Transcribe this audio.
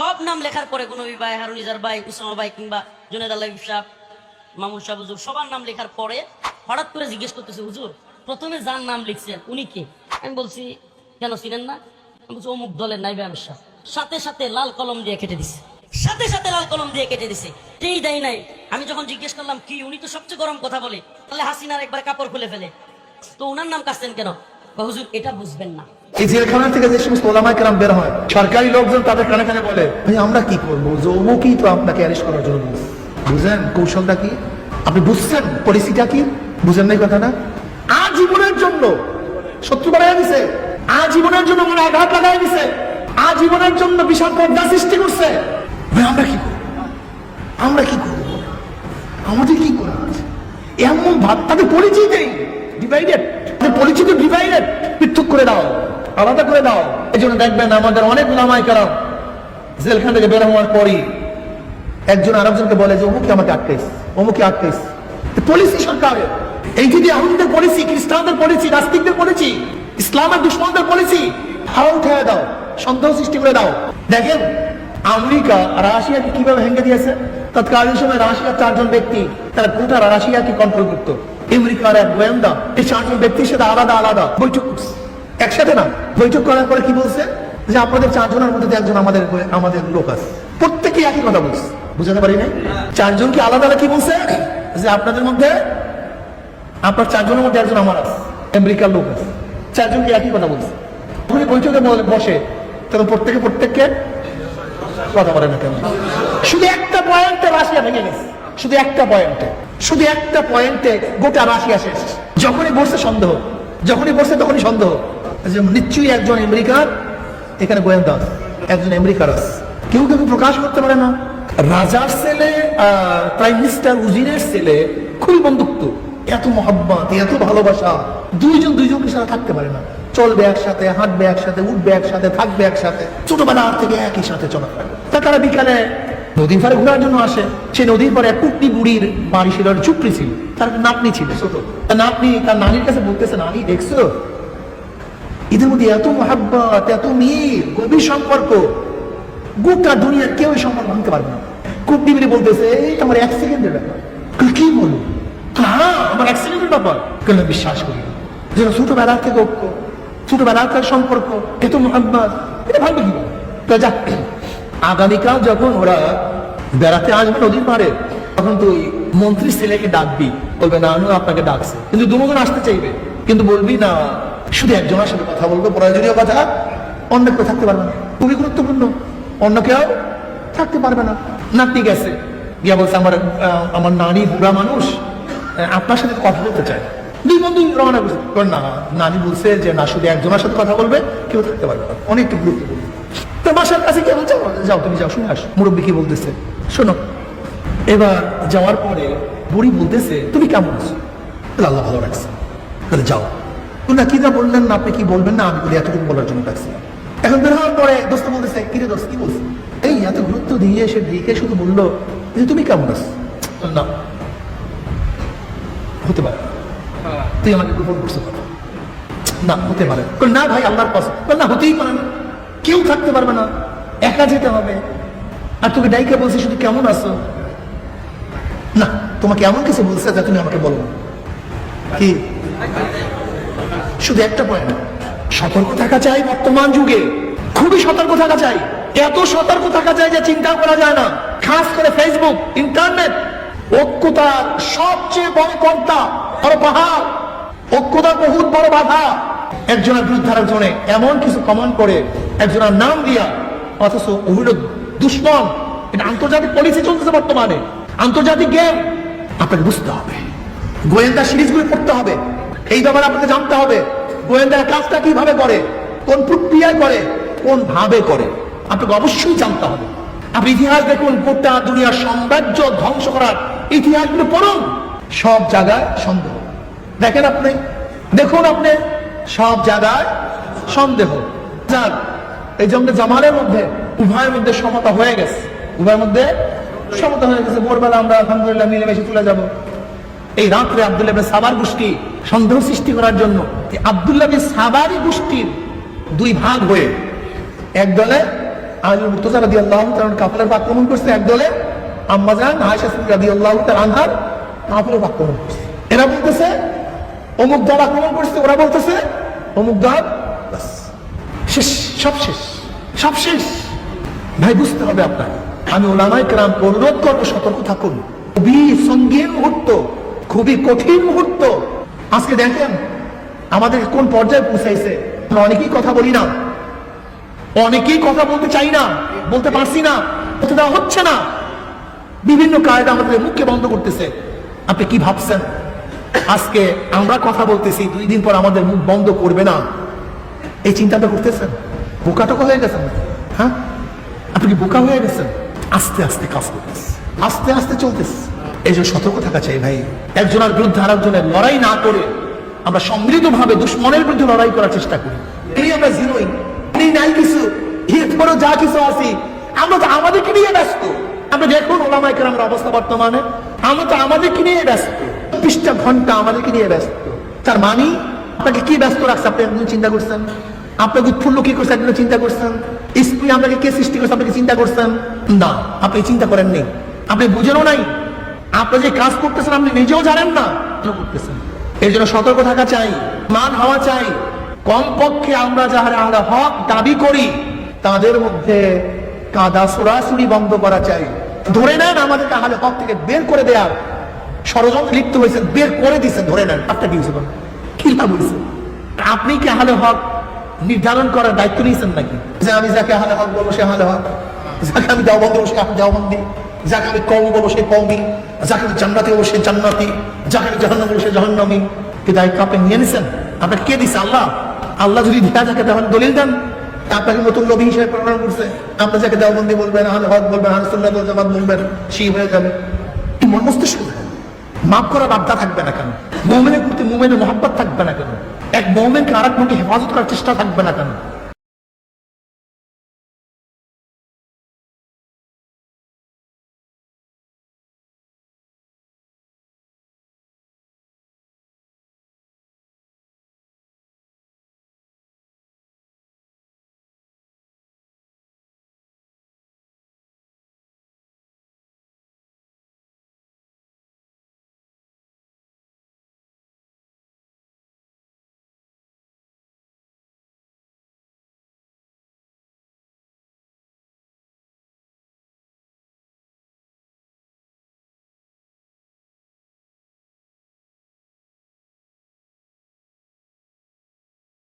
সব নাম লেখার পরে কোনো ভাই, হারুন ইজার ভাই, উসামা ভাই কিংবা জুনেদ আল্লাহ সাহ মামুন সাহ হুজুর, সবার নাম লেখার পরে হঠাৎ করে জিজ্ঞেস করতেছে, হুজুর, প্রথমে যার নাম লিখছেন, উনি কে? আমি বলছি, কেন চিনেন না? আমি বলছি, অমুক দলের নাইবে আমি সাহ সাথে সাথে লাল কলম দিয়ে কেটে দিছে। সাথে সাথে লাল কলম দিয়ে কেটে দিছে। দেয় নাই, আমি যখন জিজ্ঞেস করলাম, কি, উনি তো সবচেয়ে গরম কথা বলে? তাহলে হাসিনার একবার কাপড় খুলে ফেলে। তো উনার নাম কাটছেন কেন? হুজুর, এটা বুঝবেন না। এই জেলখানা থেকে যে সমস্ত কেরাম বের হয়, সরকারি লোকজন তাদের কানে কানে বলে, ভাই, আমরা কি করব? তো আপনাকে অ্যারেস্ট করার জন্য বুঝেন কৌশলটা কি? আপনি বুঝছেন কি? বুঝেন আজীবনের জন্য, শত্রু বাড়াই দিছে। আজীবনের জন্য মনে আঘাত লাগাই দিছে। আজীবনের জন্য বিশাল পর্দা সৃষ্টি করছে। আমরা কি করব? আমরা কি করব? আমাদের কি করা আছে এমন ভাব, তাদের পরিচয় নেই ডিভাইডেড পরিচিত ডিভাইডেড পৃথক করে দাও। আলাদা করে দাও। এই জন্য দেখবেন আমাদের অনেক নামাই কারাম জেলখান থেকে বের হওয়ার পরই একজন আরেকজনকে বলে যে অমুকে আমাকে আটকেস অমুকে আটকেস পলিসি সরকারের। এই যদি আমাদের পলিসি খ্রিস্টানদের পলিসি নাস্তিকদের পলিসি ইসলামের দুশ্মনদের পলিসি হাওয়া উঠে দাও, সন্দেহ সৃষ্টি করে দাও। দেখেন, আমেরিকা রাশিয়াকে কীভাবে ভেঙে দিয়েছে? তৎকালীন সময় রাশিয়ার চারজন ব্যক্তি, তারা গোটা রাশিয়াকে কন্ট্রোল করতো। আমেরিকার এক গোয়েন্দা, এই চারজন ব্যক্তির সাথে আলাদা আলাদা বৈঠক করছে। একসাথে না, বৈঠক করার পরে কি বলছে? যে আপনাদের চারজনের মধ্যে একজন আমাদের আমাদের লোক আছে। প্রত্যেকে একই কথা বলছে। বুঝাতে পারি না চারজন কি আলাদা আলাদা কি বলছে? যে আপনাদের মধ্যে, আপনার চারজনের মধ্যে একজন আমার আছে, আমেরিকার লোক আছে। চারজন কি একই কথা বলছে? বৈঠকে বসে, তখন প্রত্যেকে, প্রত্যেককে কথা বলে না কেন? শুধু একটা পয়েন্টে রাশিয়া ভেঙে গেছে। শুধু একটা পয়েন্টে। শুধু একটা পয়েন্টে গোটা রাশিয়া শেষ। যখনই বসছে সন্দেহ, যখনই বসছে তখনই সন্দেহ। নিশ্চয়ই একজন আমেরিকার এখানে গোয়েন্দা, একজন আমেরিকার। কেউ কেউ প্রকাশ করতে পারে না। রাজার ছেলে প্রাইম মিনিস্টার উজিরের ছেলে খুবই বন্ধুত্ব। এত মহাব্বত, এত ভালোবাসা। দুইজন দুইজনকে সাথে থাকতে পারে না। চলবে একসাথে, হাঁটবে একসাথে, উঠবে একসাথে, থাকবে একসাথে। ছোটবেলা থেকে একই সাথে চলা। তা তারা বিকালে নদীর পাড়ে ঘোরার জন্য আসে। সে নদীর এক কুটনি বুড়ির বাড়ি ছিল চুপড়ি ছিল। তার নাতনি ছিল ছোট। তার নাতনি তার নানির কাছে বলতেছে, নানি, দেখছ? এদের মধ্যে এত মহাব্বত, এত মিল, গভীর সম্পর্ক। গোটা দুনিয়ার কেউ সম্পর্ক ভাঙতে পারবে না। কুটনি বুড়ি বলতেছে আমার এক সেকেন্ডের ব্যাপার। কি বলো? হ্যাঁ আমার এক সেকেন্ডের ব্যাপার। কেন বিশ্বাস করি যেন ছোটবেলার থেকে ঐক্য ছোটবেলার থেকে সম্পর্ক, এত মহাব্বত, এটা ভাববে কি তো যাক, আগামীকাল যখন ওরা বেড়াতে আসবে নদীর পাড়ে, তখন তুই মন্ত্রী ছেলেকে ডাকবি। বলবে না, আপনাকে ডাকছে। কিন্তু দুজন আসতে চাইবে। কিন্তু বলবি, না শুধু একজনের সাথে কথা বলব, প্রয়োজনীয় কথা অন্য কেউ থাকতে পারবে না। খুবই গুরুত্বপূর্ণ। অন্য কেউ থাকতে পারবে না। নাতি গেছে। গিয়া বলছে, আমার আমার নানি বুড়া মানুষ আপনার সাথে কথা বলতে চায় দুই বন্ধু রওনা করছে। না, নানি বলছে যে, না, শুধু একজনের সাথে কথা বলবে, কেউ থাকতে পারবে না। অনেকটা গুরুত্বপূর্ণ। তো বাসার কাছে কে বলছে, যাও তুমি যাও, শুনে আস। মুরব্বী কি বলতেছে, শোনো, এবার যাওয়ার পরে বুড়ি বলতেছে, তুমি কেমন আছো? আল্লাহ ভালো রাখছে। তাহলে যাও। না কি যা বললেন না আপনি কি বলবেন না? আমি বলি এতটুকু বলার জন্য ডাকছিলাম এখন বের হওয়ার পরে দোস্ত বলতেছে কিরে দোস্ত কি বলছে এই এত গুরুত্ব দিয়ে এসে দিকে শুধু বলল যে তুমি কেমন আছো? না হতে পারে। তুই আমাকে গোপন করছ না হতে পারে। না ভাই আল্লাহর বলল, না হতেই পারে না। কেউ থাকতে পারবে না। একা যেতে হবে। আর তোকে ডাইকে বলছে শুধু কেমন আছো? না তোমাকে এমন কিছু বলছে যা তুমি আমাকে বলো কি? শুধু একটা পয়েন্ট সতর্ক থাকা চাই বর্তমান যুগে। খুবই সতর্ক থাকা চাই। এত সতর্ক থাকা চাই যে চিন্তা করা যায় না। খাস করে ফেসবুক ইন্টারনেট ঐক্যতার সবচেয়ে বড় কর্তা বড় পাহাড়। ঐক্যতার বহুত বড় বাধা। একজনের বিরুদ্ধে আরেকজনে এমন কিছু কমন করে, একজনের নাম দিয়া, অথচ ওগুলো দুশ্মন। এটা আন্তর্জাতিক পলিসি চলতেছে বর্তমানে। আন্তর্জাতিক গেম আপনাকে বুঝতে হবে। গোয়েন্দা সিরিজগুলো পড়তে হবে। এই ব্যাপারে আপনাকে জানতে হবে। গোয়েন্দার কাজটা কীভাবে করে, কোন প্রক্রিয়ায় করে, কোন ভাবে করে। আপনাকে অবশ্যই জানতে হবে। আপনি ইতিহাস দেখুন, গোটা দুনিয়ার সাম্রাজ্য ধ্বংস করার ইতিহাসগুলো পড়ুন। সব জায়গায় সন্দেহ। দেখেন আপনি, দেখুন আপনি, সব জায়গায় সন্দেহ। যাক, এই জন্য জামালের মধ্যে, উভয়ের মধ্যে সমতা হয়ে গেছে। উভয়ের মধ্যে সমতা হয়ে গেছে। ভোরবেলা আমরা আলহামদুলিল্লাহ মিলেমিশে চলে যাব। এই রাত্রে আব্দুল্লাহ সাবার গোষ্ঠী সন্দেহ সৃষ্টি করার জন্য আব্দুল্লাহ সাবারি গোষ্ঠীর দুই ভাগ হয়ে এক দলে আক্রমণ করছে অমুক দল ওরা বলতেছে, অমুক শেষ, সব শেষ সব শেষ। ভাই, বুঝতে হবে আপনাকে আমি ওলামাই কেরাম অনুরোধ করব, সতর্ক থাকুন। সঙ্গীন মুহূর্ত খুবই কঠিন মুহূর্ত। আজকে দেখেন, আমাদের কোন পর্যায়ে পৌঁছাইছে। অনেকেই কথা বলি না। অনেকেই কথা বলতে চাই না, বলতে পারছি না, বলতে দেওয়া হচ্ছে না। বিভিন্ন কায়দা আমাদের মুখকে বন্ধ করতেছে। আপনি কি ভাবছেন? আজকে আমরা কথা বলতেছি, দুই দিন পর আমাদের মুখ বন্ধ করবে না। এই চিন্তাটা করতেছেন? বোকা টোকা হয়ে গেছেন হ্যাঁ? আপনি কি বোকা হয়ে গেছেন? আস্তে আস্তে কাজ করতেছে। আস্তে আস্তে চলতেছে। এই জন্য সতর্ক থাকা চাই ভাই। একজনের বিরুদ্ধে আর লড়াই না করে আমরা সম্মিলিত ভাবে দুশ্মনের বিরুদ্ধে লড়াই করার চেষ্টা করি। এই আমরা জিরোই নাই কিছু। এরপরও যা কিছু আছি, আমরা তো আমাদেরকে নিয়ে ব্যস্ত। আমরা দেখুন ওলামাই কেরামের অবস্থা বর্তমানে। আমরা তো আমাদেরকে নিয়ে ব্যস্ত। চব্বিশটা ঘণ্টা আমাদেরকে নিয়ে ব্যস্ত। তার মানে আপনাকে কি ব্যস্ত রাখছে আপনি একদিন চিন্তা করছেন? আপনাকে উৎফুল্ল কি করছে একদিন চিন্তা করছেন? স্ত্রী আপনাকে কে সৃষ্টি করছে আপনাকে চিন্তা করছেন? না, আপনি চিন্তা করেন নেই আপনি বুঝেনও নাই। আপনি যে কাজ করতেছেন, আপনি নিজেও জানেন না। করতেছেন? এর জন্য সতর্ক থাকা চাই, মান হওয়া চাই। কমপক্ষে আমরা যাহারা আমরা হক দাবি করি, তাদের মধ্যে কাদা সরাসরি বন্ধ করা চাই। ধরে নেন আমাদেরকে আহলে হক থেকে বের করে দেয়ার ষড়যন্ত্র লিপ্ত হয়েছে বের করে দিয়েছেন, ধরে নেন। আপনার কি হয়েছে? কি লাভ হয়েছে? আপনি কি আহলে হক নির্ধারণ করার দায়িত্ব নিয়েছেন নাকি? যে আমি যাকে আহলে হক বলব, সে আহলে হক। যাকে আমি দেওবন্দি বলব সে দেওবন্দি যাকে আমি কম বলব, সে কমই যাকে জান্নাতি বলব জান্নাতি, যাকে জাহান্ন বলব সে জাহান্নামি। কি দায়িত্ব আপনি নিয়ে নিছেন। আপনাকে কে দিছে? আল্লাহ। আল্লাহ যদি দেয়া থাকে তখন দলিল দেন, আপনাকে নতুন নবী হিসেবে প্রমাণ করছে। আপনি যাকে দেওবন্দি বলবেন, আহলে হক বলবেন আহসুল্লাহ জামাত বলবেন, সেই হয়ে যাবে। মন মস্তিষ্ক মাফ করার আবদা থাকবে না কেন? মোমেনের প্রতি মোমেনের মহাব্বত থাকবে না কেন? এক মোমেনকে আরেক মোকে হেফাজত করার চেষ্টা থাকবে না কেন?